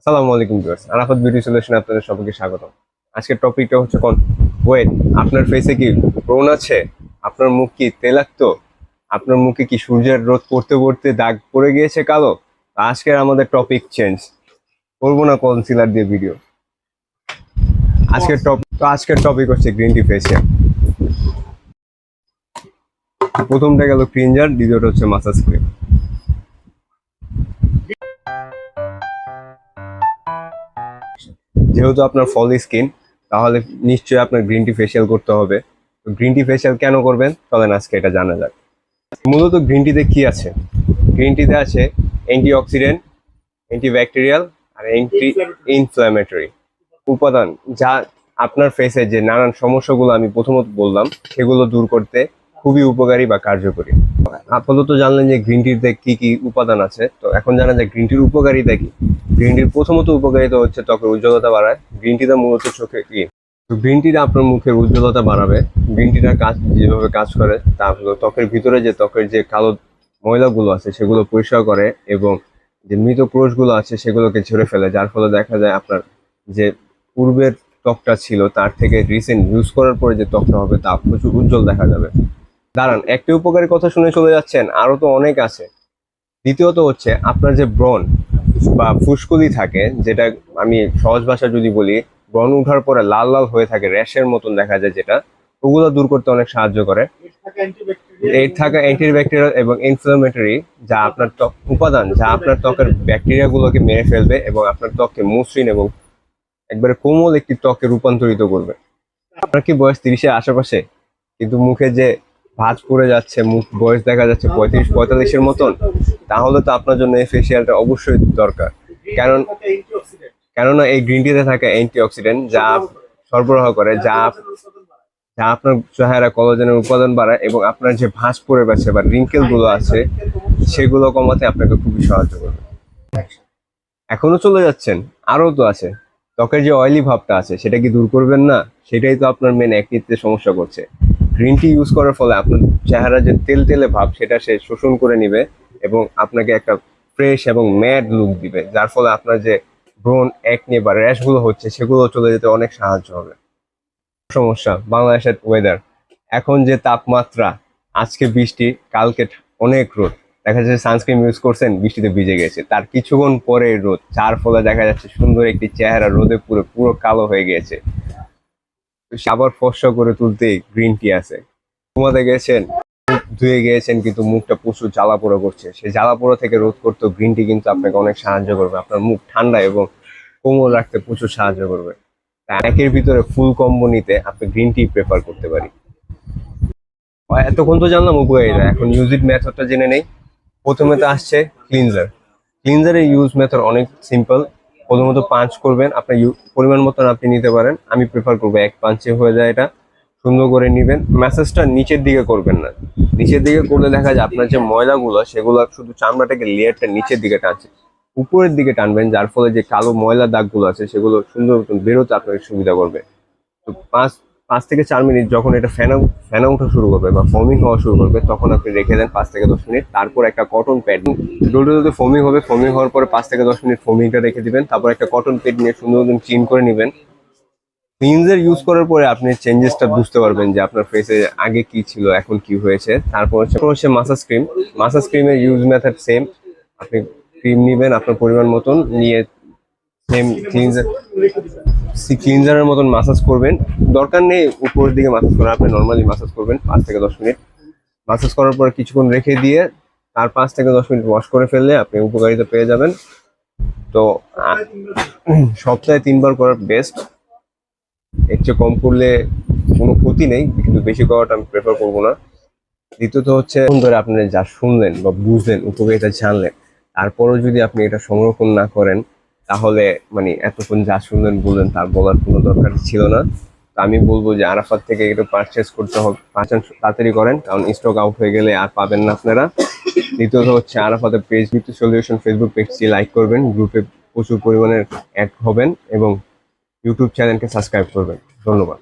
আসসালামু আলাইকুম viewers Arafat beauty সলিউশনে আপনাদের সবাইকে স্বাগত আজকের টপিকটা হচ্ছে কোন? ওয়েট আপনার ফেসে কি ব্রণ আছে? আপনার মুখ কি তেলাক্ত? আপনার মুখে কি সূর্যের রোদ পড়তে পড়তে দাগ পড়ে গিয়েছে কালো? আজকের আমাদের টপিক চেঞ্জ করব না কনসিলার দিয়ে ভিডিও আজকের টপিক তো আজকের টপিক হচ্ছে গ্রিন টি ফেসিয়াল প্রথমটা গেল ক্রিঞ্জার দ্বিতীয়টা হচ্ছে মাসাজ ক্রিম যেহেতু আপনার ফলি স্কিন, তাহলে নিশ্চয়ই আপনার গ্রিন টি ফেসিয়াল করতে হবে। তো গ্রিন টি ফেসিয়াল কেন করবেন? চলেন আজকে এটা জানা যাক। মূলত গ্রিন টিতে কি আছে? গ্রিন টিতে আছে অ্যান্টি অক্সিডেন্ট অ্যান্টি ব্যাকটেরিয়াল আর অ্যান্টি ইনফ্ল্যামেটরি উপাদান যা আপনার ফেসে যে নানান সমস্যাগুলো আমি প্রথমত বললাম, সেগুলো দূর করতে খুবই উপকারী বা কার্যকরী। আপাতত জানলেন যে গ্রিন টিতে কি কি উপাদান আছে। তো এখন জানা যায় গ্রিন টির উপকারিতা কি? গ্রিন টির প্রথমত উপকারিতা হচ্ছে ত্বকের উজ্জ্বলতা বাড়ায়। গ্রিন টিটা মূলত চোখে কি তো গ্রিন টিটা আপনার মুখের উজ্জ্বলতা বাড়াবে। গ্রিন টিটার কাজ যেভাবে কাজ করে, তা হলো ত্বকের ভিতরে যে ত্বকের যে কালো ময়লাগুলো আছে, সেগুলো পরিষ্কার করে এবং যে মৃত কোষগুলো আছে, সেগুলোকে ঝরে ফেলে। যার ফলে দেখা যায় আপনার যে পূর্বের ত্বকটা ছিল, তার থেকে রিসেন্ট ইউজ করার পরে যে ত্বকটা হবে, তা প্রচুর উজ্জ্বল দেখা যাবে। দাঁড়ান, একটি উপকারী কথা শুনে চলে যাচ্ছেন আরও তো অনেক আছে। দ্বিতীয়ত হচ্ছে, আপনার যে ব্রণ বা ফুসকুলি থাকে, যেটা আমি সহজ ভাষা যদি বলি, ব্রণ উঠার পরে লাল লাল হয়ে থাকে, র্যাশের মতন দেখা যায় যেটা, ওগুলো দূর করতে অনেক সাহায্য করে। এর থাকা অ্যান্টিব্যাকটেরিয়াল এবং ইনফ্লামেটরি যা আপনার ত্বক, উপাদান যা আপনার ত্বকের ব্যাকটেরিয়াগুলোকে মেরে ফেলবে এবং আপনার ত্বককে মসৃণ এবং একবারে কোমল একটি ত্বকে রূপান্তরিত করবে। আপনার কি বয়স তিরিশের আশেপাশে? কিন্তু মুখে যে ভাঁজ পড়ে যাচ্ছে, মুখ, বয়স দেখা যাচ্ছে পঁয়ত্রিশ, পঁয়তাল্লিশের মতন, তাহলে তো আপনার জন্য এই ফেসিয়ালটা অবশ্যই দরকার। কারণ কেননা এই গ্রিন টিতে থাকা অ্যান্টি অক্সিডেন্ট যা সরবরাহ করে, যা যা আপনার চেহারা কলাজেনের উপাদান বাড়ায় এবং আপনার যে ভাঁজ পড়ে গেছে বা রিঙ্কেলগুলো আছে, সেগুলো কমাতে আপনাকে খুবই সাহায্য করবে। এখনও চলে যাচ্ছেন, আরও তো আছে। ত্বকের যে অয়েলি ভাবটা আছে, সেটা কি দূর করবেন না? সেটাই তো আপনার মেন একনিতে সমস্যা করছে। গ্রিন টি ইউজ করার ফলে আপনার চেহারা যে তেল তেলে ভাব, সেটা সে শোষণ করে নিবে এবং আপনাকে একটা ফ্রেশ এবং ম্যাড লুক দিবে। যার ফলে আপনার যে ব্রণ একনি বা র্যাশগুলো হচ্ছে, সেগুলো চলে যেতে অনেক সাহায্য হবে। সমস্যা, বাংলাদেশের ওয়েদার এখন যে তাপমাত্রা, আজকে বৃষ্টি, কালকে অনেক রোদ। দেখা যাচ্ছে সানস্ক্রিন ইউজ করছেন, বৃষ্টিতে ভিজে গেছে। তার কিছুক্ষণ পরে রোদ। যার ফলে দেখা যাচ্ছে সুন্দর একটি চেহারা, রোদে পুরো পুরো কালো হয়ে সে আবার ফর্সা করে তুলতে গ্রিন টি আছে। ঘুমাতে গেছেন, ধুয়ে গিয়েছেন, কিন্তু মুখটা প্রচুর জ্বালা পোড়া করছে। সেই জ্বালা পোড়া থেকে রোধ করতে গ্রিন টি কিন্তু আপনাকে অনেক সাহায্য করবে। আপনার মুখ ঠান্ডা এবং কোমল রাখতে প্রচুর সাহায্য করবে। একের ভিতরে ফুল কম্বো নিতে আপনি গ্রিন টি প্রেফার করতে পারি। এতক্ষণ তো জানলাম উপকারিতা। এখন ইউজিট মেথডটা জেনে নেই। প্রথমে তো আসছে ক্লিনজার ক্লিনজারের ইউজ মেথড অনেক সিম্পল প্রথমত পাঁচ করবেন, আপনার পরিমাণ মতন আপনি নিতে পারেন। আমি প্রেফার করব এক পাঁচে হয়ে যায় এটা। সুন্দর করে নেবেন। ম্যাসেজটা নিচের দিকে করবেন না। নিচের দিকে করলে দেখা যায় আপনার যে ময়লাগুলো, সেগুলো শুধু চামড়াটাকে লেয়ারটা নিচের দিকে টানছে। উপরের দিকে টানবেন, যার ফলে যে কালো ময়লা দাগগুলো আছে, সেগুলো সুন্দর মতন বেরোতে আপনাকে সুবিধা করবে। তো পাঁচ পাঁচ থেকে চার মিনিট যখন এটা ফেনা ফেনা ওঠা শুরু করবে বা ফমিং হওয়া শুরু করবে, তখন আপনি রেখে দেন পাঁচ থেকে দশ মিনিট। তারপর একটা কটন প্যাড ডোলটা যদি ফমিং হবে ফমিং হওয়ার পরে পাঁচ থেকে দশ মিনিট ফমিংটা রেখে দিবেন। তারপর একটা কটন প্যাড নিয়ে সুন্দর মতন চিন করে নেবেন। ক্লিনজার ইউজ করার পরে আপনি চেঞ্জেসটা বুঝতে পারবেন যে আপনার ফেসে আগে কি ছিল, এখন কি হয়েছে। তারপর হচ্ছে তারপর হচ্ছে মাসাজ ক্রিম মাসাজ ক্রিমের ইউজ মেথড সেম আপনি ক্রিম নেবেন আপনার পরিমাণ মতন, নিয়ে সেম ক্লিনজার সি ক্লিনজারের মতন মাসাজ করবেন। দরকার নেই উপরের দিকে মাসাজ করা, আপনি নর্মালি মাসাজ করবেন পাঁচ থেকে দশ মিনিট। মাসাজ করার পর কিছুক্ষণ রেখে দিয়ে তার পাঁচ থেকে দশ মিনিট ওয়াশ করে ফেললে আপনি উপকারিতা পেয়ে যাবেন। তো সপ্তাহে তিনবার করার বেস্ট এর চেয়ে কম করলে কোনো ক্ষতি নেই, কিন্তু বেশি করাটা আমি প্রেফার করব না। দ্বিতীয়ত হচ্ছে ধরে আপনি যা শুনলেন বা বুঝলেন, উপকারিতা জানলেন, তারপরেও যদি আপনি এটা সংরক্ষণ না করেন তাহলে মানে এতক্ষণ যা শুনলেন বললেন তার বলার কোনো দরকার ছিল না। তো আমি বলব যে আরাফাত থেকে এটা পারচেস করতে হবে। পারচেস তাড়াতাড়ি করেন, কারণ স্টক আউট হয়ে গেলে আর পাবেন না আপনারা। দ্বিতীয়ত হচ্ছে আরাফাতের পেজ ভিত্তি সলিউশন ফেসবুক পেজটি লাইক করবেন। গ্রুপে প্রচুর পরিমাণে অ্যাড হবেন এবং ইউটিউব চ্যানেলকে সাবস্ক্রাইব করবেন। ধন্যবাদ।